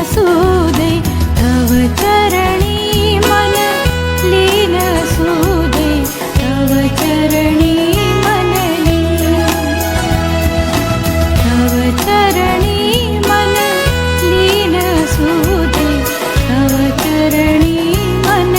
तव चरणी मन लीन तव चरणी मन लीन तव चरणी मन लीन तव चरणी मन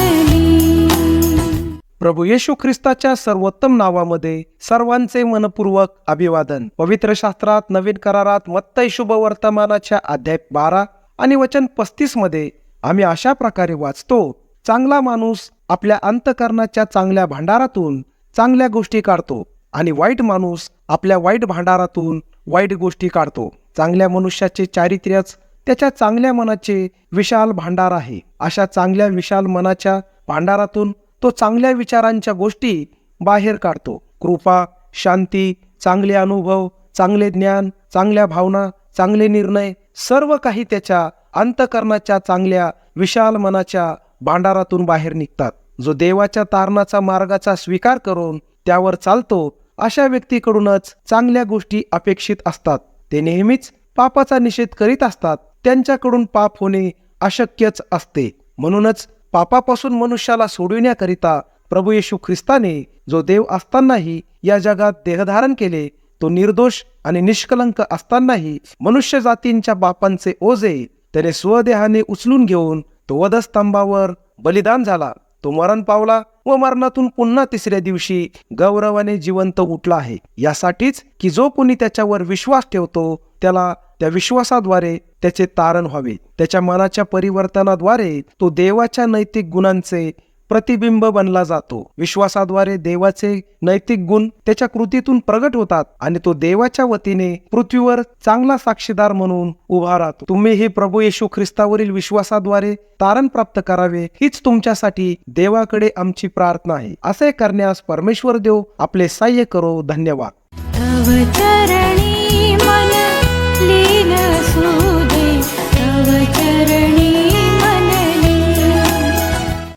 प्रभू येशू ख्रिस्ताच्या सर्वोत्तम नावामध्ये सर्वांचे मनपूर्वक अभिवादन. पवित्र शास्त्रात नवीन करारात मत्तय शुभ वर्तमानाच्या अध्याय बारा. आणि वचन पस्तीसमध्ये आम्ही अशा प्रकारे वाचतो चांगला माणूस आपल्या अंतकरणाच्या चांगल्या भांडारातून चांगल्या गोष्टी काढतो आणि वाईट माणूस आपल्या वाईट भांडारातून वाईट गोष्टी काढतो. चांगल्या मनुष्याचे चारित्र्यच त्याच्या चांगल्या मनाचे विशाल भांडार आहे. अशा चांगल्या विशाल मनाच्या भांडारातून तो चांगल्या विचारांच्या गोष्टी बाहेर काढतो. कृपा शांती चांगले अनुभव चांगले ज्ञान चांगल्या भावना चांगले निर्णय सर्व काही त्याच्या अंतकरणाच्या चांगल्या विशाल मनाच्या भांडारातून बाहेर निघतात. जो देवाच्या तारणाचा मार्गाचा स्वीकार करून त्यावर चालतो अशा व्यक्तीकडूनच चांगल्या गोष्टी अपेक्षित असतात. ते नेहमीच पापाचा निषेध करीत असतात. त्यांच्याकडून पाप होणे अशक्यच असते. म्हणूनच पापापासून मनुष्याला सोडविण्याकरिता प्रभू येशू ख्रिस्ताने जो देव असतानाही या जगात देहधारण केले तो निर्दोष आणि निष्कलंक असतानाही मनुष्य जातींच्या बापांचे ओझे त्याने स्वदेहाने उचलून घेऊन तो वधस्तंभावर बलिदान झाला. तो मरण पावला व मरणातून पुन्हा तिसऱ्या दिवशी गौरवाने जिवंत उठला आहे. यासाठीच की जो कोणी त्याच्यावर विश्वास ठेवतो त्याला त्या विश्वासाद्वारे त्याचे तारण व्हावे. त्याच्या मनाच्या परिवर्तनाद्वारे तो देवाच्या नैतिक गुणांचे प्रतिबिंब बनला जातो. विश्वासाद्वारे देवाचे नैतिक गुण त्याच्या कृतीतून प्रगट होतात आणि तो देवाच्या वतीने पृथ्वीवर चांगला साक्षीदार म्हणून उभा राहतो. तुम्ही हे प्रभू येशू ख्रिस्तावरील विश्वासाद्वारे तारण प्राप्त करावे हीच तुमच्यासाठी देवाकडे आमची प्रार्थना आहे. असे करण्यास परमेश्वर देव आपले सहाय्य करो. धन्यवाद.